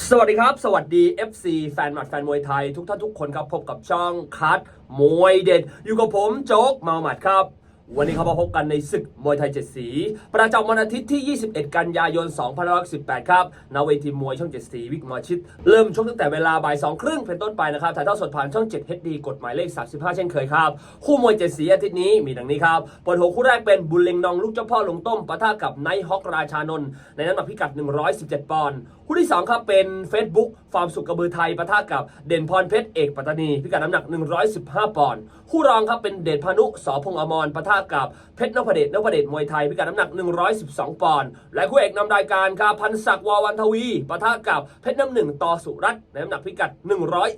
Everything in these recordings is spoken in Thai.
สวัสดีครับ สวัสดี FC แฟนหมัดแฟนมวยไทย ทุกท่านทุกคนครับ พบกับช่องคัดมวยเด็ด อยู่กับผมโจ๊กมาหมัดครับ วันนี้เขามาพบกันในศึกมวยไทยเจ็ดสี ประจำวันอาทิตย์ที่ 21 กันยายน 2518 ครับณเวทีมวยช่อง7สีวิกมอชิดเริ่มชกตั้งแต่เวลาบ่าย2ครึ่งเป็นต้นไปนะครับถ่ายทอดสดผ่านช่อง 7 HD กฎหมายเลข 35 เช่นเคยครับ คู่มวย7สีอาทิตย์นี้มีดังนี้ครับเปิดหัวคู่แรกเป็นบุญเล็งนองลูกเจ้าพ่อหลงต้มปะทะกับไนท์ฮอกราชานนท์ในน้ำหนักพิกัด 117 ปอนด์ คู่ที่ 2 ครับเป็น Facebook ฟาร์มสุขกระบือไทยปะทะกับเด่นพรเพชรเอกปัตตานี พิกัดน้ำหนัก 115 ปอนด์คู่รองครับเป็นเดชพานุสอพงอมรปะทะกับเพชรนพเดชนพเดชมวยไทย พิกัดน้ำหนัก 112 ปอนด์และคู่เอกนำรายการครับพันศักดิ์วาวันทวีปะทะกับเพชรน้ำหนึ่งต่อสุรัตน์ในน้ำหนักพิกัด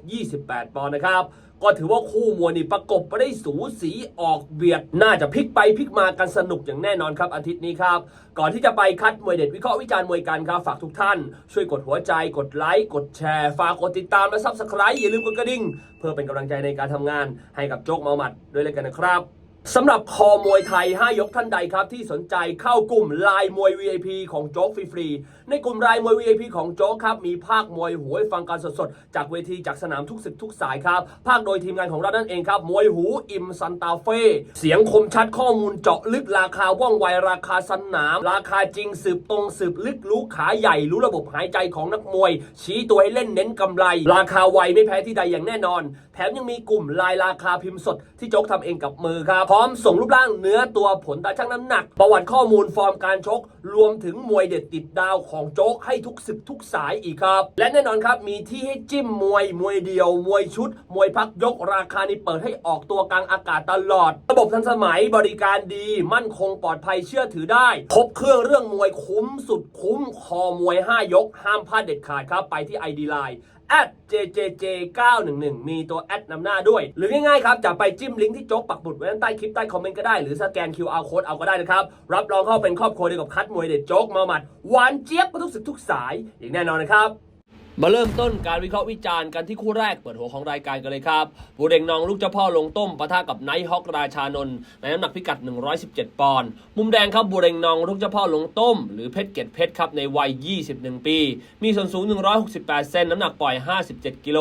128 ปอนด์นะครับ ก็ถือว่าคู่มวยนี่ประกบไปได้สูสีออกเบียด น่าจะพลิกไปพลิกมากันสนุกอย่างแน่นอนครับอาทิตย์นี้ครับ ก่อนที่จะไปคัดมวยเด็ดวิเคราะห์วิจารณ์มวยกันครับฝากทุกท่าน ช่วยกดหัวใจ กดไลค์กดแชร์ฝากกดติดตามและซับสไครต์อย่าลืมกดกระดิ่ง เพื่อเป็นกำลังใจในการทำงานให้กับโจ๊กเมาหมัดด้วยเลยกันนะครับ สำหรับคอมวยไทย 5 ยกท่านใดครับที่สนใจเข้ากลุ่มลายมวย VIP ของโจ๊กฟรีๆ ในกลุ่มลายมวย VIP ของโจ๊กครับมีภาคมวยหูให้ฟังการสดๆ จากเวทีจากสนามทุกศึกทุกสายครับ ภาคโดยทีมงานของเรานั่นเองครับ มวยหูอิมซันตาเฟ่ เสียงคมชัดข้อมูลเจาะลึกราคาว่องไวราคาสนาม ราคาจริงสืบตรงสืบลึกรู้ขาใหญ่รู้ระบบหายใจของนักมวย ชี้ตัวให้เล่นเน้นกำไร ราคาไวไม่แพ้ที่ใดอย่างแน่นอน แถมยังมีกลุ่มลายราคาพิมพ์สดที่โจ๊กทำเองกับมือครับร้อมส่งรูปร่างเนื้อตัวผลตาชั่งน้ำหนัก ประวัติข้อมูลฟอร์มการชก รวมถึงมวยเด็ดติดดาวของโจ๊กให้ทุกศึกทุกสายอีกครับ และแน่นอนครับมีที่ให้จิ้มมวยมวยเดียว มวยชุด มวยพักยกราคานี้เปิดให้ออกตัวกลางอากาศตลอด ระบบทันสมัยบริการดีมั่นคงปลอดภัยเชื่อถือได้ ครบเครื่องเรื่องมวยคุ้มสุดคุ้มคอมวย 5 ยก ห้ามพลาดเด็ดขาดครับไปที่ ID Line at jjj 911 มีตัวแอดนำหน้าด้วย หรือง่ายๆครับ จะไปจิ้มลิงก์ที่โจ๊กปักบุดไว้ด้านใต้คลิปใต้คอมเมนต์ก็ได้ หรือสแกน QR code เอาก็ได้นะครับ รับรองเข้าเป็นครอบครัวเดียวกับคัดมวยเด็ดโจ๊กมาหมัดหวานเจี๊ยบทุกสึกทุกสายอย่างแน่นอนนะครับ มาเริ่มต้นการวิเคราะห์วิจารณ์กันที่คู่แรกเปิดหัวของรายการกันเลยครับบูเดงนองลูกเจ้าพ่อลงต้มปะทะกับไนท์ฮอกราชานนท์ในน้ำหนักพิกัด 117 ปอนด์ มุมแดงครับบูเดงนองลูกเจ้าพ่อลงต้ม หรือเพชรเกตเพชรครับในวัย 21 ปี มีส่วนสูง 168 เซนน้ำหนักปล่อย 57 กิโล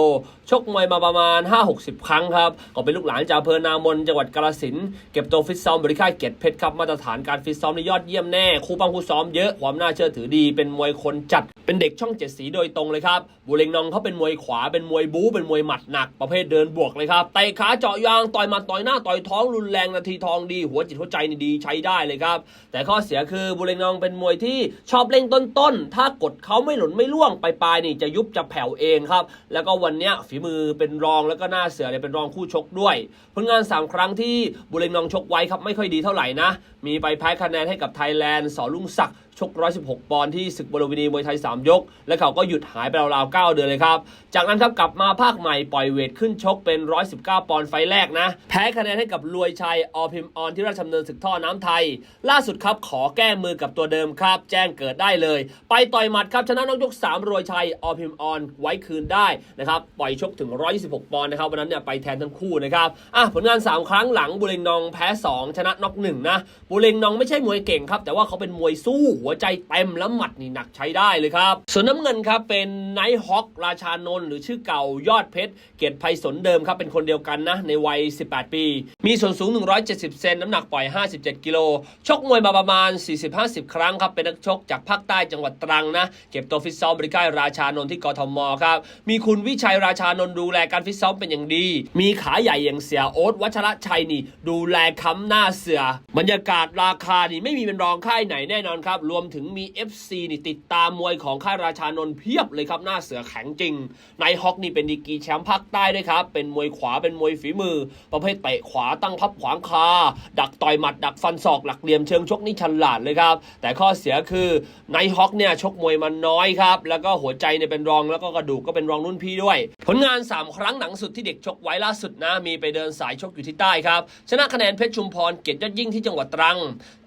ชกมวยมาประมาณ 5-60 ครั้งครับ ก็เป็นลูกหลานจากอำเภอนามนจังหวัดกาฬสินธุ์เก็บตัวฟิตซ้อมบริค่ายเกตเพชรครับมาตรฐานการฟิตซ้อมในยอดเยี่ยมแน่คู่ปั้งคู่ซ้อมเยอะความน่าเชื่อถือดีเป็นมวยคนจัดเป็นเด็กช่องเจ็ดสีโดยตรงเลยครับบูเรงนองเขาเป็นมวยขวาเป็นมวยบู๊เป็นมวยหมัดหนัก ประเภทเดินบวกเลยครับเตะขาเจาะยางต่อยหมัดต่อยหน้าต่อยท้องรุนแรงนาทีทองดี หัวจิตหัวใจนี่ดีใช้ได้เลยครับ แต่ข้อเสียคือบูเรงนองเป็นมวยที่ชอบเล่งต้นๆถ้ากดเขาไม่หล่นไม่ล่วงไปปลายๆนี่จะยุบจะแผ่วเองครับ แล้วก็วันนี้ฝีมือเป็นรองแล้วก็หน้าเสือเนี่ยเป็นรองคู่ชกด้วยผลงาน 3 ครั้งที่บูเรงนองชกไว้ครับไม่ค่อยดีเท่าไหร่นะ มีไปแพ้คะแนนให้กับไทยแลนด์สอลุงศักดิ์ ชก 116 ปอนด์ที่ศึกบรวินีมวยไทย 3 ยก และเขาก็หยุดหายไปราวๆ9เดือนเลยครับ จากนั้นครับกลับมาภาคใหม่ปล่อยเวทขึ้นชกเป็น 119 ปอนด์ไฟแรกนะ แพ้คะแนนให้กับรวยชัยอพิมออนที่ราชดำเนินศึกท่อน้ำไทย ล่าสุดครับขอแก้มือกับตัวเดิมครับ แจ้งเกิดได้เลย ไปต่อยหมัดครับชนะนอกยก 3 รวยชัยอพิมออนไว้คืนได้นะครับปล่อยชกถึง 126 ปอนด์นะครับวันนั้นเนี่ยไปแทนทั้งคู่นะครับอะผลงาน 3 ครั้งหลังบุเรงนองแพ้ 2 ชนะน็อกหนึ่งนะบุเรงนองไม่ใช่มวยเก่งครับแต่ว่าเขาเป็นมวยสู้หัวใจเต็มแล้วหมัดนี่หนักใช้ได้เลยครับ ส่วนน้ำเงินครับเป็นไนท์ฮอคราชานนท์หรือชื่อเก่ายอดเพชร เกียรติไพศาลเดิมครับเป็นคนเดียวกันนะในวัย 18 ปี มีส่วนสูง 170 เซนน้ำหนักปล่อย 57 กิโล ชกมวยมาประมาณ 40-50 ครั้งครับเป็นนักชกจากภาคใต้จังหวัดตรังนะเก็บตัวฟิตซ้อมบริการราชานนท์ที่กทมครับมีคุณวิชัยราชานนท์ดูแลการฟิตซ้อมเป็นอย่างดี มีขาใหญ่อย่างเสียโอ๊ตวัชระชัยนี่ ดูแลค้ำหน้าเสือ บรรยากาศราคานี่ไม่มีเป็นรองค่ายไหนแน่นอนครับรวมถึงมี FC นี่ติดตามมวยของค่ายราชานนท์เพียบเลยครับ หน้าเสือแข็งจริงนายฮอกนี่เป็นดีกรีแชมป์ภาคใต้ด้วยครับ เป็นมวยขวาเป็นมวยฝีมือ ประเภทเตะขวาตั้งพับขวางคา ดักต่อยหมัดดักฟันศอกหลักเหลี่ยมเชิงชกนี่ฉลาดเลยครับ แต่ข้อเสียคือนายฮอกเนี่ยชกมวยมันน้อยครับ แล้วก็หัวใจเนี่ยเป็นรองแล้วก็กระดูกก็เป็นรองรุ่นพี่ด้วย ผลงาน 3 ครั้งหนังสุดที่เด็กชกไว้ล่าสุดนะมีไปเดินสายชกอยู่ที่ใต้ครับชนะคะแนนเพชรชุมพรเกียรติยอดยิ่งที่จังหวัดตรัง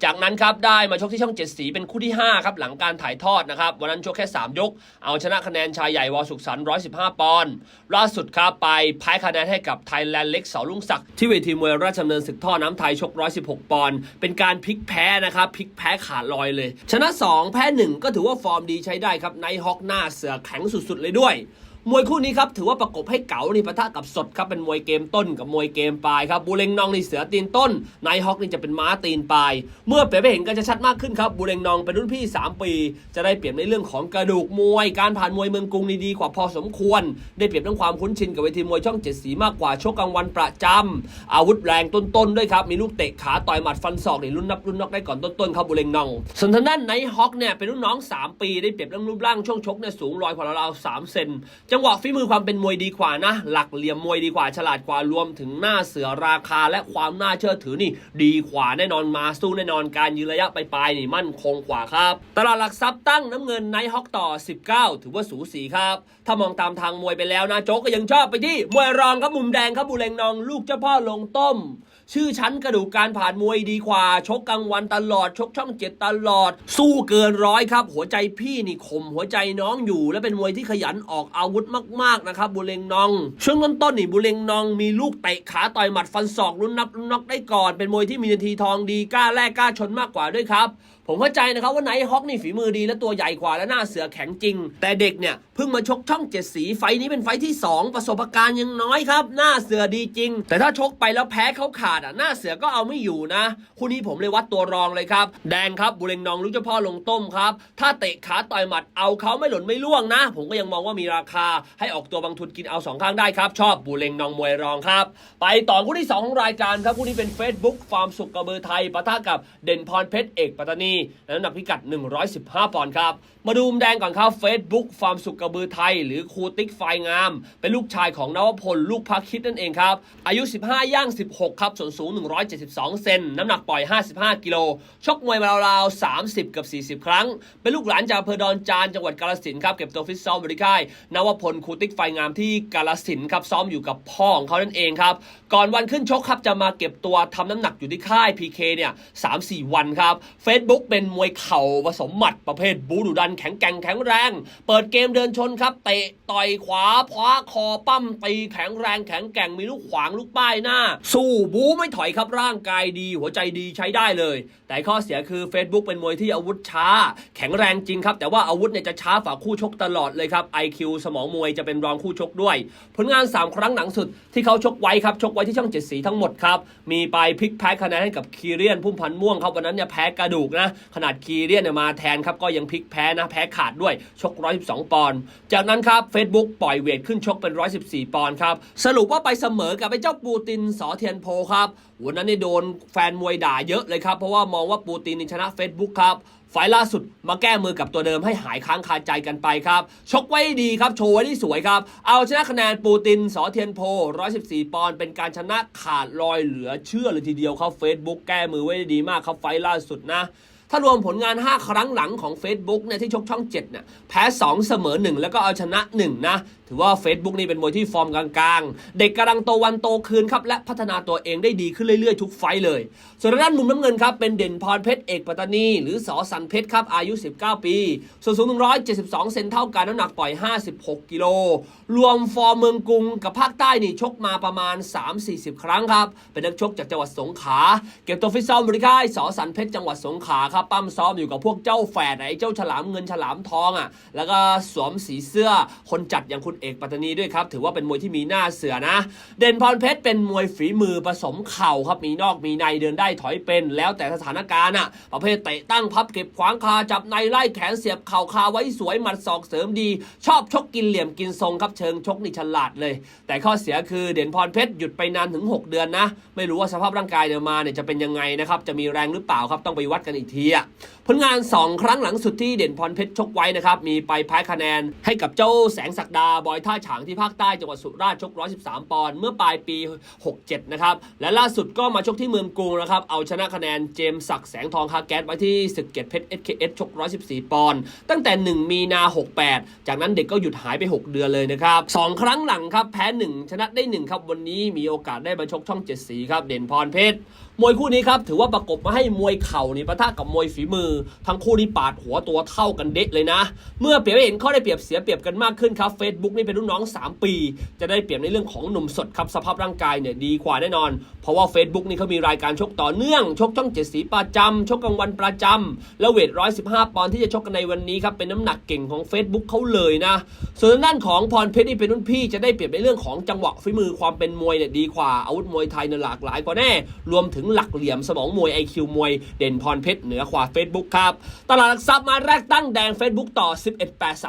จากนั้นครับได้มาชกที่ช่องเจ็ดสีเป็นคู่คู่ที่ 5 ครับ หลังการถ่ายทอดนะครับ วันนั้นชกแค่ 3 ยก เอาชนะคะแนนชายใหญ่วอสุขสันต์115 ปอนด์ล่าสุดครับไปพายคะแนนให้กับไทยแลนด์เล็กเสาลุงศักดิ์ที่เวทีมวยราชดำเนินศึกท่อน้ำไทยชก 116 ปอนด์เป็นการพลิกแพ้นะครับพลิกแพ้ขาดลอยเลย ชนะ 2 แพ้ 1 ก็ถือว่าฟอร์มดีใช้ได้ครับในฮอกหน้าเสือแข็งสุดๆเลยด้วย มวยคู่นี้ครับถือว่าประกบให้เก๋านี่ปะทะกับสดครับเป็นมวยเกมต้นกับมวยเกมปลายครับบูเรงนองนี่เสือตีนต้นนายฮอกนี่จะเป็นม้าตีนปลาย เมื่อเปรียบไปเห็นกันจะชัดมากขึ้นครับบูเรงนองเป็นรุ่นพี่ 3 ปี จะได้เปรียบในเรื่องของกระดูกมวย การผ่านมวยเมืองกรุงนี่ดีกว่าพอสมควร ได้เปรียบเรื่องความคุ้นชินกับเวทีมวยช่องเจ็ดสีมากกว่าชกกลางวันประจำอาวุธแรงต้นๆด้วยครับมีลูกเตะขาต่อยหมัดฟันศอกนี่รุ่นนับรุ่นนอกได้ก่อนต้นๆครับบูเรงนอง ส่วนทางด้านไนฮอกเนี่ยเป็นรุ่นน้อง 3 ปี ได้เปรียบเรื่องรูปร่างช่วงชกเนี่ยสูงลอยกว่าราๆสามเซนจัังหวะฝีมือความเป็นมวยดีกว่านะ หลักเหลี่ยมมวยดีกว่า ฉลาดกว่ารวมถึงหน้าเสือราคาและความน่าเชื่อถือนี่ ดีกว่าแน่นอนมาสู้แน่นอนการยืนระยะไปลายนี่มั่นคงกว่าครับ ตลาดหลักทรัพย์ตั้งน้ำเงินไนท์ฮอกต่อ 19 ถือว่าสูสีครับ ถ้ามองตามทางมวยไปแล้วนะโจ๊กก็ยังชอบไปที่มวยรองครับมุมแดงครับบุเรงนองลูกเจ้าพ่อลงต้ม ชื่อชั้นกระดูกการผ่านมวยดีกว่า ชกกลางวันตลอด ชกช่องเจ็ดตลอด สู้เกินร้อยครับ หัวใจพี่นี่ข่มหัวใจน้องอยู่ และเป็นมวยที่ขยันออกอาวุธมากๆนะครับบุเรงนอง ช่วงต้นๆนี่บุเรงนองมีลูกเตะขาต่อยหมัดฟันศอกรุ่นนับรุ่นน็อกได้ก่อน เป็นมวยที่มีนาทีทองดีกล้าแลกกล้าชนมากกว่าด้วยครับ ผมเข้าใจนะครับว่าไนท์ฮอกนี่ฝีมือดีและตัวใหญ่กว่าและหน้าเสือแข็งจริง แต่เด็กเนี่ยเพิ่งมาชกช่องเจ็ดสีไฟนี้เป็นไฟที่ 2 ประสบการณ์ยังน้อยครับ หน้าเสือดีจริง แต่ถ้าชกไปแล้วแพ้เขาขาดอะหน้าเสือก็เอาไม่อยู่นะ คู่นี้ผมเลยวัดตัวรองเลยครับ แดงครับบุเรงนองลูกเจ้าพ่อลงต้มครับ ถ้าเตะขาต่อยหมัดเอาเขาไม่หล่นไม่ล่วงนะ ผมก็ยังมองว่ามีราคา ให้ออกตัวบางทุนกินเอาสองข้างได้ครับชอบบุเรงนองมวยรองครับ ไปต่อคู่ที่สองของรายการครับคู่นี้เป็น Facebook ฟาร์มสุกกระเบือไทยปะทะกับเด่นพรเพชรเอกปัตตานีและน้ำหนักพิกัด 115 ปอนด์ครับ มาดูมุมแดงก่อนครับ Facebook ฟาร์มสุกกระบือไทย หรือครูติ๊กไฟงาม เป็นลูกชายของนวพลลูกพักคิดนั่นเองครับ อายุ 15 ย่าง 16 ครับ ส่วนสูง 172 เซน น้ำหนักปล่อย 55 กิโล ชกมวยมาราวๆ 30 กับ 40 ครั้ง เป็นลูกหลานจากอำเภอดอนจาน จังหวัดกาฬสินครับ เก็บตัวฟิตซ้อมบริค่ายนวพลครูติ๊กไฟงามที่กาฬสินครับ ซ้อมอยู่กับพ่อของเขานั่นเองครับ ก่อนวันขึ้นชกครับ จะมาเก็บตัวทำน้ำหนักอยู่ที่ค่าย PK เนี่ย3-4 วันครับ Facebook เป็นมวยเข่าผสมหมัดประเภทบูดุดันแข็งแกร่งแข็งแรง เปิดเกมเดินชนครับเตะต่อยขวาคว้าคอปั้มตีแข็งแรงแข็งแกร่งมีลูกขวางลูกป้ายหน้า สู้บูไม่ถอยครับร่างกายดี หัวใจดีใช้ได้เลย แต่ข้อเสียคือ Facebook เป็นมวยที่อาวุธช้า แข็งแรงจริงครับ แต่ว่าอาวุธเนี่ยจะช้าฝ่าคู่ชกตลอดเลยครับ IQ สมองมวยจะเป็นรองคู่ชกด้วย ผลงาน 3 ครั้งหลังสุดที่เขาชกไว้ครับชกไว้ที่ช่องเจ็ดสีทั้งหมดครับมีไปพลิกแพ้คะแนนให้กับคีเรียนพุ่มพันธ์ม่วงครับวันนั้นเนี่ยแพ้กระดูกนะขนาดคีเรียนเนี่ยมาแทนครับก็ยังพลิกแพ้นะแพ้ขาดด้วยชก 112 ปอนด์จากนั้นครับ Facebook ปล่อยเวทขึ้นชกเป็น 114 ปอนด์ครับ สรุปว่าไปเสมอกับไอ้เจ้าปูตินสอเทียนโพครับวันนั้นเนี่ยโดนแฟนมวยด่าเยอะเลยครับเพราะว่ามองว่าปูตินชนะ Facebook ครับไฟล่าสุดมาแก้มือกับตัวเดิมให้หายค้างคาใจกันไปครับ ชกไว้ดีครับ โชว์ไว้ที่สวยครับ เอาชนะคะแนนปูตินสอเทียนโพ 114 ปอนด์เป็นการชนะขาดลอยเหลือเชื่อเลยทีเดียวครับ Facebook แก้มือไว้ได้ดีมากครับไฟล่าสุดนะถ้ารวมผลงาน 5 ครั้งหลังของ Facebook เนี่ยที่ชกช่อง7เนี่ยแพ้ 2 เสมอ 1 แล้วก็เอาชนะ 1 นะ ถือว่า Facebook นี่เป็นมวยที่ฟอร์มกลางๆ เด็กกำลังโตวันโตคืนครับ และพัฒนาตัวเองได้ดีขึ้นเรื่อยๆ ทุกไฟเลย ส่วนด้านมุมน้ำเงินครับ เป็นเด่นพรเพชรเอกปัตตานี หรือสอสันเพชรครับ อายุ 19 ปี ส่วนสูง 172 เซนเท่ากันน้ำหนักปล่อย 56 กิโล รวมฟอร์มเมืองกรุงกับภาคใต้นี่ชกมาประมาณ 3-40 ครั้งครับเป็นนักชกจากจังหวัดสงขลาเก็บตัวฟิตซ้อมบริค่ายสอสันเพชรจังหวัดสงขลาครับปั้มซ้อมอยู่กับพวกเจ้าแฝดไอ้เจ้าฉลามเงินฉลามทองอะแล้วก็สวมสีเสื้อคนจัดอย่างคุณเอกปัตตานีด้วยครับถือว่าเป็นมวยที่มีหน้าเสือนะ เด่นพรเพชรเป็นมวยฝีมือผสมเข่าครับมีนอกมีในเดินได้ถอยเป็น แล้วแต่สถานการณ์อะประเภทเตะตั้งพับเก็บขวางคาจับในไล่แขนเสียบเข่าคาไว้สวยหมัดศอกเสริมดี ชอบชกกินเหลี่ยมกินทรงครับเชิงชกนี่ฉลาดเลย แต่ข้อเสียคือเด่นพรเพชรหยุดไปนานถึง 6 เดือนนะ ไม่รู้ว่าสภาพร่างกายเนี่ยมาเนี่ยจะเป็นยังไงนะครับจะมีแรงหรือเปล่าครับต้องไปวัดกันอีกทีอะผลงาน 2 ครั้งหลังสุดที่เด่นพรเพชรชกไว้นะครับ มีไปแพ้คะแนนให้กับเจ้าแสงศักดา บอยท่าฉางที่ภาคใต้จังหวัดสุราษฎร์ชก 113 ปอนด์เมื่อปลายปี 67 นะครับ และล่าสุดก็มาชกที่เมืองกรุงนะครับ เอาชนะคะแนนเจมส์ศักดิ์แสงทองคาแก๊สไว้ที่ศึกเกียรติเพชร SKS ชก 114 ปอนด์ตั้งแต่ 1 มีนา 68 จากนั้นเด็กก็หยุดหายไป 6 เดือนเลยนะครับสองครั้งหลังครับแพ้ 1 ชนะได้ 1 ครับวันนี้มีโอกาสได้มาชกช่อง 7 สีครับเด่นพรเพชร มวยคู่นี้ครับถือว่าประกบมาให้มวยเข่านี่ประทะกับมวยฝีมือ ทั้งคู่นี่ปาดหัวตัวเท่ากันเด็ดเลยนะ เมื่อเปรียบเห็นข้อได้เปรียบเสียเปรียบกันมากขึ้นครับ Facebook นี่เป็นรุ่นน้อง 3 ปี จะได้เปรียบในเรื่องของหนุ่มสดครับสภาพร่างกายเนี่ยดีกว่าแน่นอน เพราะว่า Facebook นี่เขามีรายการชกต่อเนื่อง ชกช่องเจ็ดสีประจำชกกลางวันประจำแล้วเวท115 ปอนด์ที่จะชกกันในวันนี้ครับเป็นน้ำหนักเก่งของ Facebook เขาเลยนะ ส่วนด้านของพรเพชรนี่เป็นรุ่นพี่จะได้เปรียบในเรื่องของจังหวะฝีมือความเป็นมวยเนี่ยดีกว่าอาวุธมวยไทยเนี่ยหลากหลายกว่าแน่รวมถึงหลักเหลี่ยมสมองมวย IQ มวยเด่นพรเพชรเหนือกว่า Facebook ครับ ตลาดหลักทรัพย์มาแรกตั้งแดง Facebook ต่อ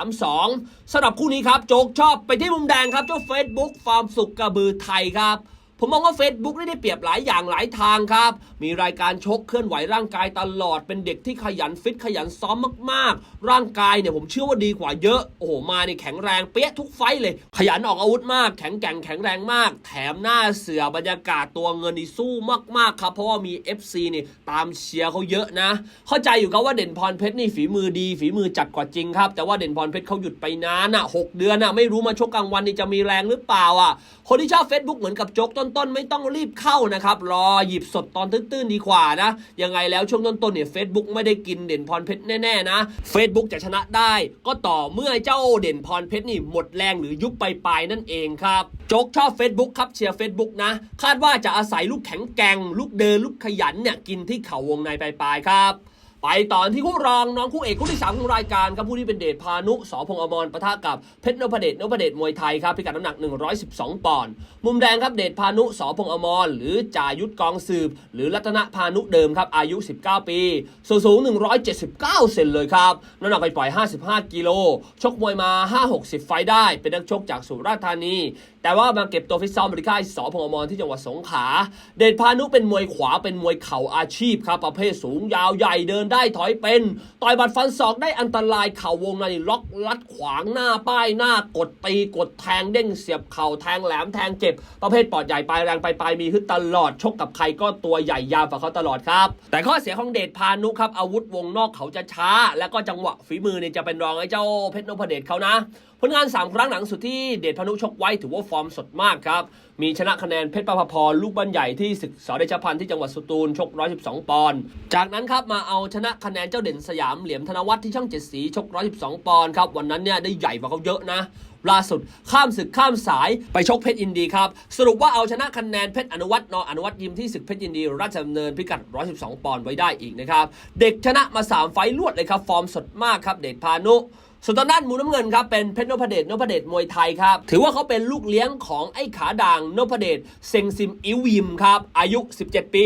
11832สำหรับคู่นี้ครับ โจ๊กชอบไปที่มุมแดงครับ เจ้า Facebook ฟาร์มสุกกระบือไทยครับ ผมมองว่า Facebook นี่ได้เปรียบหลายอย่างหลายทางครับ มีรายการชกเคลื่อนไหวร่างกายตลอด เป็นเด็กที่ขยันฟิตขยันซ้อมมากๆ ร่างกายเนี่ยผมเชื่อว่าดีกว่าเยอะ โอ้โห มาเนี่ยแข็งแรงเปี้ยทุกไฟเลย ขยันออกอาวุธมาก แข็งแกร่งแข็งแรงมาก แถมหน้าเสือบรรยากาศตัวเงินนี่สู้มากๆครับ เพราะว่ามี FC นี่ตามเชียร์เขาเยอะนะ เข้าใจอยู่ครับว่าเด่นพรเพชรนี่ฝีมือดี ฝีมือจัดกว่าจริงครับ แต่ว่าเด่นพรเพชรเขาหยุดไปนานอะหกเดือนอะไม่รู้มาชกกลางวันนี่จะมีแรงหรือเปล่าอะ คนที่ชอบ Facebook เหมือนกับโจ๊กต้นๆไม่ต้องรีบเข้านะครับ รอหยิบสดตอนตื้นๆดีกว่านะยังไงแล้วช่วงต้นๆเนี่ย Facebook ไม่ได้กินเด่นพรเพชรแน่ๆนะ Facebook จะชนะได้ ก็ต่อเมื่อเจ้าเด่นพรเพชรนี่หมดแรงหรือยุบไปปลายๆนั่นเองครับโจ๊กชอบ Facebook ครับเชียร์ Facebook นะ คาดว่าจะอาศัยลูกแข็งแกร่งลูกเดินลูกขยันเนี่ยกินที่เข่าวงในปลายๆครับ ไปต่อที่คู่รองน้องคู่เอกคู่ที่3ของรายการครับผู้ที่เป็นเดชพานุสอพงอมรปะทะกับเพชรนพเดชนพเดชมวยไทยครับพิกัดน้ำหนัก 112 ปอนด์มุมแดงครับเดชพานุสอพงอมรหรือจ่ายุทธกองสืบ หรือรัตนพานุเดิมครับอายุ 19 ปีส่วนสูง 179 เซนเลยครับน้ำหนักไปปล่อย 55 กิโลชกมวยมา 5-60 ไฟได้ เป็นนักชกจากสุราษฎร์ธานี แต่ว่ามาเก็บตัวฟิตซ้อมบริการสอพงอมรที่จังหวัดสงขลาเดชพานุเป็นมวยขวาเป็นมวยเข่าอาชีพครับประเภทสูงยาวใหญ่เดินได้ถอยเป็น ต่อยบัดฟันศอกได้อันตรายเข่าวงในล็อกลัดขวางหน้าป้ายหน้ากดตีกดแทงเด้งเสียบเข่าแทงแหลมแทงเจ็บ ประเภทปอดใหญ่ปลายแรงปปลายมีฮึดตลอดชกกับใครก็ตัวใหญ่ยาวกว่าเขาตลอดครับ แต่ข้อเสียของเดชพานุครับอาวุธวงนอกเขาจะช้า และก็จังหวะฝีมือเนี่ยจะเป็นรองไอ้เจ้าเพชรนพเดชเขานะผลงาน 3 ครั้งหลังสุดที่เดชพานุชกไว้ถือว่าฟอร์มสดมากครับ มีชนะคะแนนเพชรประภพรลูกบ้านใหญ่ที่ศึกสอเดชพันธ์ที่จังหวัดสตูลชก 112 ปอนด์จากนั้นครับมาเอาชนะคะแนนเจ้าเด่นสยามเหลี่ยมธนวัฒน์ที่ช่องเจ็ดสีชก 112 ปอนด์ครับวันนั้นเนี่ยได้ใหญ่กว่าเขาเยอะนะล่าสุดข้ามศึกข้ามสายไปชกเพชรอินดีครับ สรุปว่าเอาชนะคะแนนเพชรอนุวัฒน์นออนุวัฒน์ยิมที่ศึกเพชรอินดี ราชดำเนินพิกัด 112 ปอนด์ไว้ได้อีกนะครับ เด็กชนะมา 3 ไฟล์รวดเลยครับ ฟอร์มสดมากครับ เดชพานุ ส่วนทางด้านมูน้ำเงินครับเป็นเพชรนพเดชนพเดชมวยไทยครับถือว่าเขาเป็นลูกเลี้ยงของไอ้ขาด่างนพเดชเซงซิมอิวิมครับอายุ 17 ปี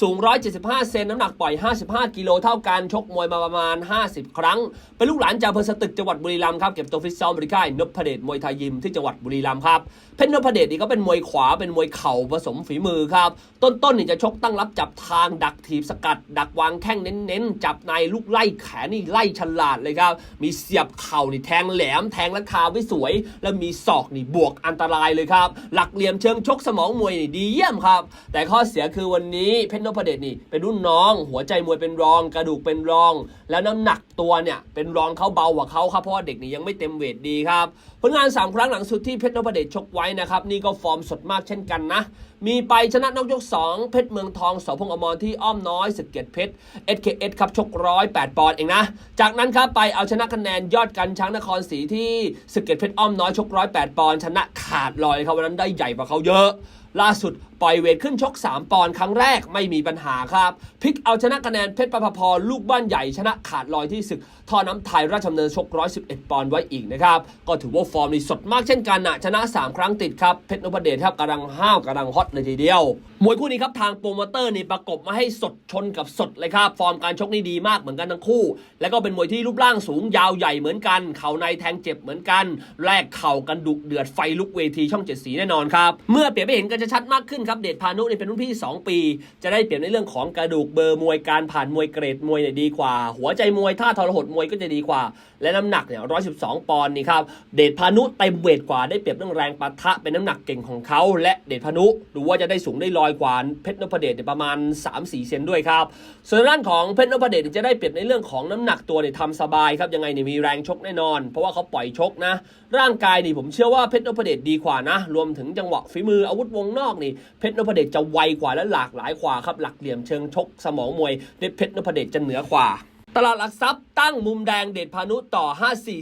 สูง 175 เซนน้ำหนักปล่อย 55 กิโลเท่ากันชกมวยมาประมาณ 50 ครั้ง เป็นลูกหลานจากอำเภอสตึกจังหวัดบุรีรัมย์ครับเก็บตัวฟิตซ้อมบริการนพเดชมวยไทยยิมที่จังหวัดบุรีรัมย์ครับเพชรนพเดชนี่ก็เป็นมวยขวาเป็นมวยเข่าผสมฝีมือครับต้นๆนี่จะชกตั้งรับจับทางดักถีบสกัด ดักวางแข้งเน้นๆจับในลูกไล่แขนนี่ไล่ฉลาดเลยครับมีเสียบเข่านี่แทงแหลมแทงราคาไว้สวย แล้วมีศอกนี่บวกอันตรายเลยครับ หลักเหลี่ยมเชิงชกสมองมวยนี่ดีเยี่ยมครับ แต่ข้อเสียคือวันนี้เพชรนพเดชนี่เป็นรุ่นน้อง หัวใจมวยเป็นรอง กระดูกเป็นรอง แล้วน้ำหนักตัวเนี่ยเป็นรองเขาเบากว่าเขาครับเพราะว่าเด็กนี่ยังไม่เต็มเวทดีครับ ผลงาน 3 ครั้งหลังสุดที่เพชรนพเดชชกไว้นะครับ นี่ก็ฟอร์มสดมากเช่นกันนะ มีไปชนะนอกยก 2 เพชรเมืองทองสพงอมรที่อ้อมน้อยสกเกีตเพชร SKS ครับชกร้อยแปอนด์เองนะ จากนั้นครับไปเอาชนะคะแนนยอดกันช้างนครศรีที่สกเกีตเพชรอ้อมน้อยชกร้อยแปดปอนด์ชนะขาดลอยครับวันนั้นได้ใหญ่กว่าเขาเยอะ ล่าสุด ปล่อยเวทขึ้นชก 3 ปอนด์ครั้งแรกไม่มีปัญหาครับ พลิกเอาชนะคะแนนเพชรประภพรลูกบ้านใหญ่ชนะขาดลอยที่ศึกท่อน้ำไทยราชดำเนินชก 111 ปอนด์ไว้อีกนะครับ ก็ถือว่าฟอร์มนี่สดมากเช่นกันนะชนะ 3 ครั้งติดครับ เพชรนพเดชครับกำลังห้าวกำลังฮอตเลยทีเดียว มวยคู่นี้ครับทางโปรโมเตอร์นี่ประกบมาให้สดชนกับสดเลยครับ ฟอร์มการชกนี่ดีมากเหมือนกันทั้งคู่ แล้วก็เป็นมวยที่รูปร่างสูงยาวใหญ่เหมือนกัน เข่าในแทงเจ็บเหมือนกัน แลกเข่ากันดุเดือดไฟลุกเวทีช่องเจ็ดสีแน่นอนครับ เมื่อเปรียบไปเห็นกันจะชัดมากขึ้นครับเดชพานุนี่เป็นรุ่นพี่ 2 ปี จะได้เปรียบในเรื่องของกระดูกเบอร์มวยการผ่านมวยเกรดมวยเนี่ยดีกว่า หัวใจมวยท่าทรหดมวยก็จะดีกว่า และน้ำหนักเนี่ย112ปอนด์นี่ครับเดชพานุเต็มเวทกว่าได้เปรียบเรื่องแรงปะทะเป็นน้ำหนักเก่งของเขาและเดชพานุดูว่าจะได้สูงได้ลอยกว่าเพชรนพเดชประมาณ 3-4 เซนด้วยครับส่วนด้านของเพชรนพเดชจะได้เปรียบในเรื่องของน้ำหนักตัวเนี่ยทำสบายครับยังไงเนี่ยมีแรงชกแน่นอน เพราะว่าเขาปล่อยชกนะ ร่างกายนี่ผมเชื่อว่าเพชรนพเดชดีกว่านะ รวมถึงจังหวะฝีมืออาวุธวงนอกนี่เพชรนพเดชจะไวกว่าและหลากหลายกว่าครับหลักเหลี่ยมเชิงชกสมองมวยในเพชรนพเดชจะเหนือกว่า ตลาดหลักทรัพย์ตั้งมุมแดงเดชพานุต่อ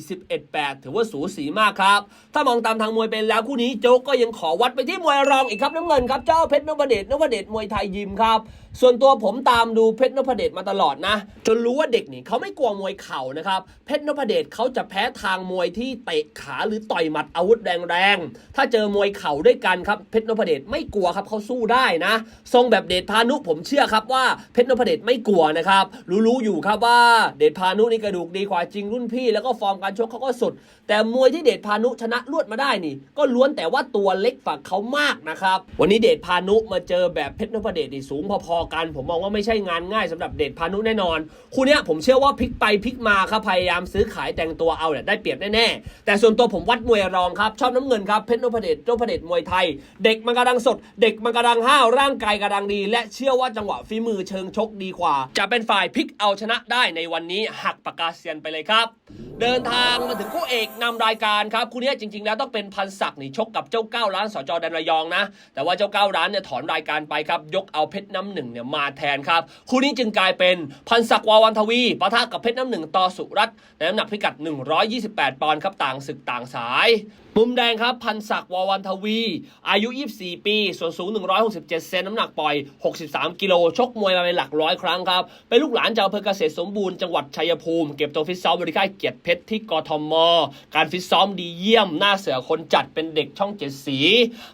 5-4-11-8 ถือว่าสูสีมากครับ ถ้ามองตามทางมวยเป็นแล้วคู่นี้โจ๊กก็ยังขอวัดไปที่มวยรองอีกครับน้ำเงินครับเจ้าเพชรนพเดชนพเดชมวยไทยยิมครับ ส่วนตัวผมตามดูเพชรนพเดชมาตลอดนะ จนรู้ว่าเด็กนี่เขาไม่กลัวมวยเข่านะครับเพชรนพเดชเขาจะแพ้ทางมวยที่เตะขาหรือต่อยหมัดอาวุธแรงๆถ้าเจอมวยเข่าด้วยกันครับเพชรนพเดชไม่กลัวครับเขาสู้ได้นะทรงแบบเดชพานุผมเชื่อครับว่าเพชรนพเดชไม่กลัวนะครับรู้ๆอยู่ครับว่าเดชพานุนุนี่กระดูกดีกว่าจริงรุ่นพี่ แล้วก็ฟอร์มการชกเขาก็สุด แต่มวยที่เดชพานุชนะรวดมาได้นี่ ก็ล้วนแต่ว่าตัวเล็กฝักเขามากนะครับ วันนี้เดชพานุมาเจอแบบเพชรนพเดชนี่สูงพอๆกัน ผมมองว่าไม่ใช่งานง่ายสำหรับเดชพานุแน่นอน คู่นี้ผมเชื่อว่าพลิกไปพลิกมาครับพยายามซื้อขายแต่งตัวเอาเนี่ยได้เปรียบแน่ๆแต่ส่วนตัวผมวัดมวยรองครับชอบน้ำเงินครับเพชรนพเดชนพเดชมวยไทย เด็กมันกระดังสด เด็กมันกระดังห้าวร่างกายกระดังดี และเชื่อว่าจังหวะฝีมือเชิงชกดีกว่า จะเป็นฝ่ายพลิกเอาชนะได้ในวันนี้หักปากกาเซียนไปเลยครับ เดินทางมาถึงคู่เอกนำรายการครับคู่นี้จริง ๆ แล้วต้องเป็นพันศักดิ์นี่ชกกับเจ้าเก้าร้านสจแดนระยองนะ แต่ว่าเจ้าเก้าร้านเนี่ยถอนรายการไปครับ ยกเอาเพชรน้ำหนึ่งเนี่ยมาแทนครับ คู่นี้จึงกลายเป็นพันศักดิ์วาวันทวีปะทะกับเพชรน้ำหนึ่งต่อสุรัตน์ในน้ำหนักพิกัด 128 ปอนด์ครับต่างศึกต่างสายมุมแดงครับ พันศักดิ์ววันทวี อายุ 24 ปี ส่วนสูง 167 เซนน้ำหนักปล่อย 63 กิโล ชกมวยมาเป็นหลักร้อยครั้งครับ เป็นลูกหลานจากอำเภอเกษตรสมบูรณ์จังหวัดชัยภูมิ เก็บตัวฟิตซ้อมบริค่ายเกียรติเพชรที่กทม การฟิตซ้อมดีเยี่ยม หน้าเสือคนจัดเป็นเด็กช่องเจ็ดสี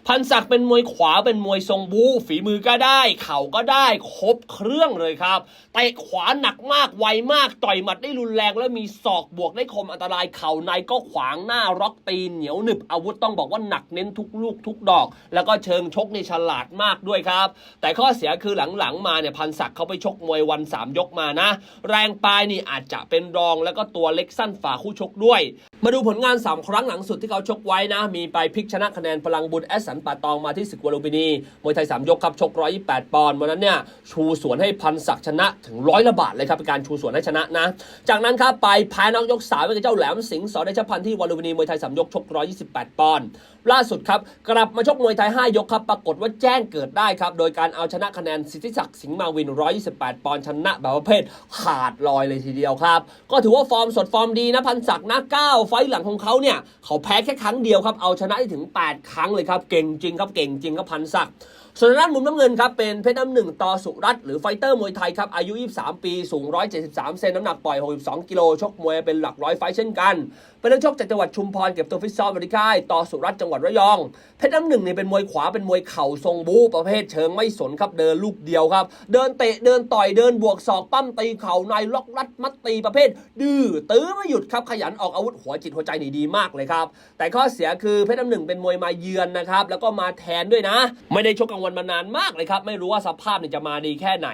พันศักดิ์เป็นมวยขวาเป็นมวยทรงบูฝีมือก็ได้ เข่าก็ได้ ครบเครื่องเลยครับเตะขวาหนักมากไวมากต่อยหมัดได้รุนแรง และมีศอกบวกได้คมอันตรายเข่าในก็ขวางหน้าร็อกตีนเหนียวหนึบอาวุธต้องบอกว่าหนักเน้นทุกลูกทุกดอก แล้วก็เชิงชกนี่ฉลาดมากด้วยครับ แต่ข้อเสียคือหลังๆมาเนี่ยพันศักดิ์เขาไปชกมวยวันสามยกมานะ แรงปลายนี่อาจจะเป็นรองแล้วก็ตัวเล็กสั้นฝ่าคู่ชกด้วย มาดูผลงาน 3 ครั้งหลังสุดที่เขาชกไว้นะ มีไปพลิกชนะคะแนนพลังบุญแอสสันป่าตองมาที่ศึกวอลูบินี มวยไทย 3 ยกครับ ชก 128 ปอนด์วันนั้นเนี่ยชูสวนให้พันศักชนะถึงร้อยละบาทเลยครับเป็นการชูสวนให้ชนะนะ จากนั้นครับไปแพ้น็อกยกสามเป็นเจ้าแหลมสิงห์สอได้ชพันที่วอลูบินี มวยไทย 3 ยกชก 128 ปอนด์ ล่าสุดครับ กลับมาชกมวยไทย 5 ยกครับ ปรากฏว่าแจ้งเกิดได้ครับ โดยการเอาชนะคะแนนสิทธิศักดิ์สิงห์มาวิน 128 ปอนด์ชนะแบบประเภทขาดลอยเลยทีเดียวครับ ก็ถือว่าฟอร์มสดฟอร์มดีนะพันศักดิ์นะ9ไฟหลังของเขาเนี่ยเขาแพ้แค่ครั้งเดียวครับเอาชนะได้ถึง 8 ครั้งเลยครับเก่งจริงครับเก่งจริงครับพันศักดิ์ ส่วนด้านมุมน้ำเงินครับเป็นเพชรน้ำหนึ่งต่อสุรัตหรือไฟเตอร์มวยไทยครับอายุ 23 ปีสูง 173 เซนน้ำหนักปล่อย 62 กิโลชกมวยเป็นหลักร้อยไฟเช่นกัน เป็นนักชกจากจังหวัดชุมพรเก็บตัวฟิตซ้อมบริค่ายต่อสุรัตจังหวัดระยอง เพชรน้ำหนึ่งเนี่ยเป็นมวยขวาเป็นมวยเข่าทรงบูประเภทเชิงไม่สนครับเดินลูกเดียวครับ เดินเตะเดินต่อยเดินบวกศอกปั้มตีเข่าในล็อกรัดมัดตีประเภท ดื้อตื้อไม่หยุดครับขยันออกอาวุธหัวจิตหัวใจนี่ดีมากเลยครับแต่ข้อเสียคือเพชรน้ำหนึ่งเป็นมวยมาเยือนนะครับแล้วก็มาแทนด้วยนะ ไม่ได้ชกกลางวันมานานมากเลยครับ ไม่รู้ว่าสภาพเนี่ยจะมาดีแค่ไหน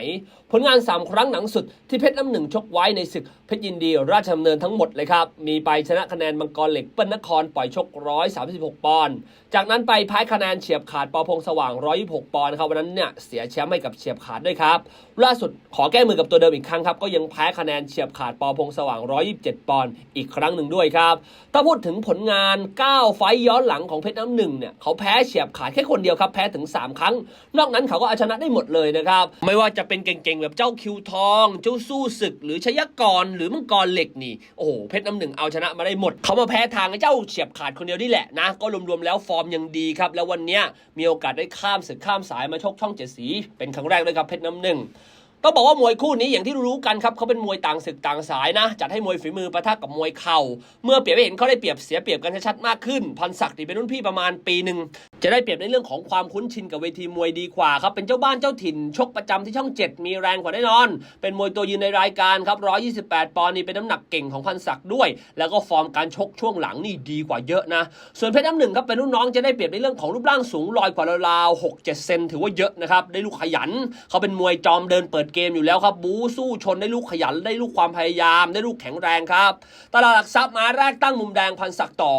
ผลงาน 3 ครั้งหลังสุดที่เพชรน้ำหนึ่งชกไว้ในศึกเพชรยินดีราชดำเนินทั้งหมดเลยครับ มีไปชนะคะแนนมังกรเหล็กเปิ้ลนครปล่อยชก 136 ปอนด์จากนั้นไปแพ้คะแนนเฉียบขาดปอพงสว่าง 126 ปอนด์ครับวันนั้นเนี่ยเสียแชมป์ให้กับเฉียบขาดด้วยครับล่าสุดขอแก้มือกับตัวเดิมอีกครั้งครับก็ยังแพ้คะแนนเฉียบขาดปอพงสว่าง 127 ปอนด์อีกครั้งหนึ่งด้วยครับถ้าพูดถึงผลงาน 9 ไฟย้อนหลังของเพชรน้ำหนึ่งเนี่ยเขาแพ้เฉียบขาดแค่คนเดียวครับแพ้ถึง 3 ครั้งนอกนั้นเขาก็เอาชนะได้หมดเลยนะครับ ไม่ว่าจะเป็นเก่งๆ แบบเจ้าคิวทอง เจ้าสู้ศึก หรือชยกรหรือมังกรเหล็กนี่โอ้โหเพชรน้ำหนึ่งเอาชนะมาได้หมด เขามาแพ้ทางไอ้เจ้าเฉียบขาดคนเดียวนี่แหละนะก็รวมๆแล้วฟอร์มยังดีครับแล้ววันนี้มีโอกาสได้ข้ามศึกข้ามสายมาชกช่องเจ็ดสีเป็นครั้งแรกเลยครับเพชรน้ำหนึ่ง ต้องบอกว่ามวยคู่นี้อย่างที่รู้กันครับเขาเป็นมวยต่างศึกต่างสายนะ จัดให้มวยฝีมือประทะกับมวยเข่า เมื่อเปรียบเห็นเขาได้เปรียบเสียเปรียบกันชัดมากขึ้น พันศักดิ์ที่เป็นรุ่นพี่ประมาณปีหนึ่งจะได้เปรียบในเรื่องของความคุ้นชินกับเวทีมวยดีกว่าครับเป็นเจ้าบ้านเจ้าถิ่น ชกประจำที่ช่อง 7 มีแรงกว่าแน่นอน เป็นมวยตัวยืนในรายการครับ128 ปอนด์นี่เป็นน้ำหนักเก่งของพันศักดิ์ด้วย แล้วก็ฟอร์มการชกช่วงหลังนี่ดีกว่าเยอะนะ ส่วนเพชรน้ำหนึ่งครับเป็นรุ่นน้องจะได้เปรียบในเรื่องของรูปร่างสูงลอยกว่าราวๆ6 7เซนถือว่าเยอะนะครับได้ลูกขยันเขาเป็นมวยจอมเดินเปิดเกมอยู่แล้วครับ บูสู้ชนได้ลูกขยันได้ลูกความพยายาม ได้ลูกแข็งแรงครับ ตลาดหลักทรัพย์มาแรกตั้งมุมแดงพันศักต่อ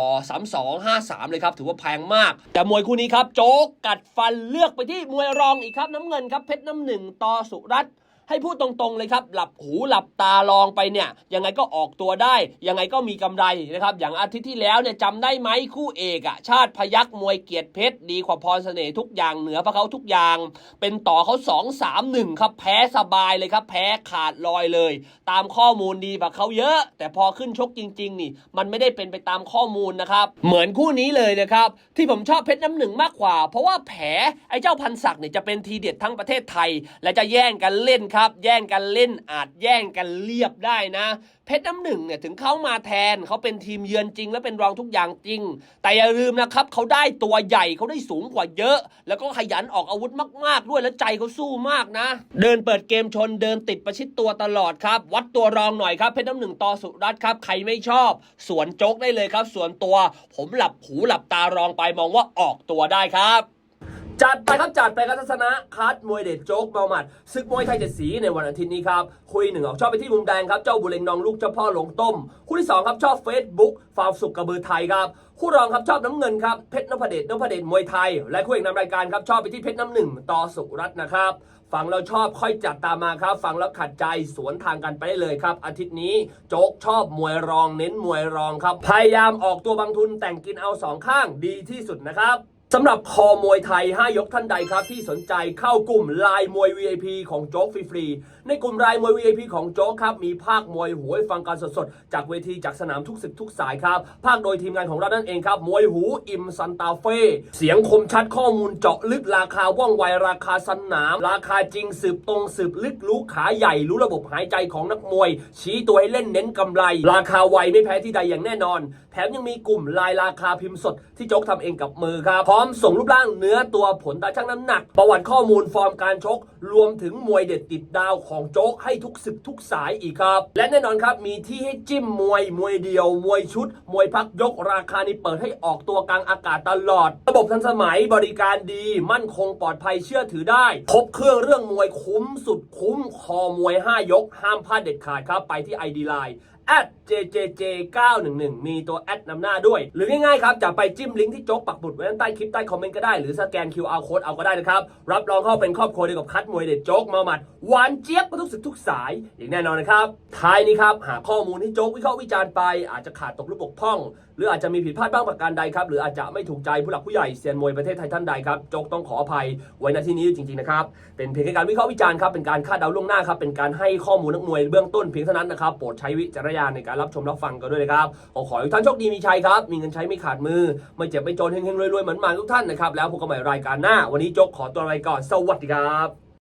3253 เลยครับ ถือว่าแพงมาก แต่มวยคู่นี้ครับ โจ๊กกัดฟันเลือกไปที่มวยรองอีกครับ น้ำเงินครับเพชรน้ำหนึ่งต่อสุรัตน์ ให้พูดตรงๆเลยครับ หลับหูหลับตาลองไปเนี่ย ยังไงก็ออกตัวได้ ยังไงก็มีกำไรนะครับ อย่างอาทิตย์ที่แล้วเนี่ยจำได้ไหมคู่เอกอะชาติพยักมวยเกียรติเพชรดีกว่าพรเสน่ห์ทุกอย่างเหนือพระเขาทุกอย่าง เป็นต่อเขา2 3 1ครับแพ้สบายเลยครับ แพ้ขาดลอยเลย ตามข้อมูลดีกว่าเขาเยอะ แต่พอขึ้นชกจริง ๆ นี่ มันไม่ได้เป็นไปตามข้อมูลนะครับเหมือนคู่นี้เลยนะครับที่ผมชอบเพชรน้ำหนึ่งมากกว่า เพราะว่าแผลไอ้เจ้าพันศักดิ์เนี่ยจะเป็นทีเด็ดทั้งประเทศไทย และจะแย่งกันเล่นครับ แย่งกันเล่นอาจแย่งกันเรียบได้นะ เพชรน้ำหนึ่งเนี่ยถึงเขามาแทนเขาเป็นทีมเยือนจริง และเป็นรองทุกอย่างจริง แต่อย่าลืมนะครับเขาได้ตัวใหญ่เขาได้สูงกว่าเยอะ แล้วก็ขยันออกอาวุธมาก ๆ ด้วยและใจเขาสู้มากนะ เดินเปิดเกมชนเดินติดประชิดตัวตลอดครับ วัดตัวรองหน่อยครับเพชรน้ำหนึ่งต่อสุรัตครับใครไม่ชอบ สวนโจ๊กได้เลยครับ ส่วนตัว ผมหลับหูหลับตารองไปมองว่าออกตัวได้ครับ จัดไปครับจัดไปครับทัศนะคัดมวยเด็ดโจ๊กเมาหมัดศึกมวยไทยเจ็ดสีในวันอาทิตย์นี้ครับ คุยหนึ่งออกชอบไปที่มุมแดงครับ เจ้าบุเรงนองลูกเจ้าพ่อหลงต้ม คู่ที่สองครับชอบเฟซบุ๊กฟาร์มสุกกระบือไทยครับ คู่รองครับชอบน้ำเงินครับเพชรนพเดชนพเดชมวยไทย และคู่เอกนำรายการครับชอบไปที่เพชรน้ำหนึ่งต่อสุรัตน์นะครับฟังแล้วชอบค่อยจัดตามมาครับ ฟังแล้วขัดใจสวนทางกันไปได้เลยครับ อาทิตย์นี้โจ๊กชอบมวยรองเน้นมวยรองครับ พยายามออกตัวบางทุนแต่งกินเอาสองข้างดีที่สุดนะครับ สำหรับคอมวยไทย 5 ยกท่านใดครับ ที่สนใจเข้ากลุ่มลายมวย VIP ของโจ๊กฟรีๆ ในกลุ่มลายมวย VIP ของโจ๊กครับมีภาคมวยหูให้ฟังการสดๆ จากเวทีจากสนามทุกศึกทุกสายครับ ภาคโดยทีมงานของเรานั่นเองครับ มวยหูอิมซันตาเฟ่เสียงคมชัดข้อมูลเจาะลึกราคาว่องไวราคาสนาม ราคาจริงสืบตรงสืบลึกรู้ขาใหญ่รู้ระบบหายใจของนักมวย ชี้ตัวให้เล่นเน้นกำไร ราคาไวไม่แพ้ที่ใดอย่างแน่นอน แถมยังมีกลุ่มลายราคาพิมพ์สดที่โจ๊กทำเองกับมือครับพร้อมส่งรูปร่างเนื้อตัวผลตาชั่งน้ำหนัก ประวัติข้อมูลฟอร์มการชก รวมถึงมวยเด็ดติดดาวของของโจ๊กให้ทุกศึกทุกสายอีกครับ และแน่นอนครับมีที่ให้จิ้มมวยมวยเดียว มวยชุด มวยพักยกราคานี้เปิดให้ออกตัวกลางอากาศตลอด ระบบทันสมัยบริการดีมั่นคงปลอดภัยเชื่อถือได้ ครบเครื่องเรื่องมวยคุ้มสุดคุ้มคอมวย 5 ยก ห้ามพลาดเด็ดขาดครับไปที่ ID Line jjj911 มีตัวแอดนำหน้าด้วย หรือง่ายๆครับ จะไปจิ้มลิงก์ที่โจ๊กปักบุดไว้ใต้คลิปใต้คอมเมนต์ก็ได้ หรือสแกน QR code เอาก็ได้นะครับ รับรองเข้าเป็นครอบครัวเดียวกับคัดมวยเด็ดโจ๊กมาหมัดหวานเจี๊ยบทุกสึกทุกสายอย่างแน่นอนนะครับท้ายนี้ครับหาข้อมูลที่โจ๊กวิเคราะห์วิจารณ์ไปอาจจะขาดตกหรือบกพร่องหรืออาจจะมีผิดพลาดบ้างประการใดครับหรืออาจจะไม่ถูกใจผู้หลักผู้ใหญ่เซียนมวยประเทศไทยท่านใดครับจกต้องขออภัยไว้ณที่นี้จริงๆนะครับเป็นเพียงแค่การวิเคราะห์วิจารณ์ครับเป็นการคาดเดาล่วงหน้าครับเป็นการให้ข้อมูลนักมวยเบื้องต้นเพียงเท่านั้นนะครับโปรดใช้วิจารณญาณในการรับชมรับฟังกันด้วยนะครับขอขอให้ทุกท่านโชคดีมีชัยครับมีเงินใช้ไม่ขาดมือไม่เจ็บไม่จนเฮงๆรวยๆเหมือนหมาทุกท่านนะครับแล้วพบกันใหม่รายการหน้า วันนี้จกขอตัวไปก่อนสวัสดีครับ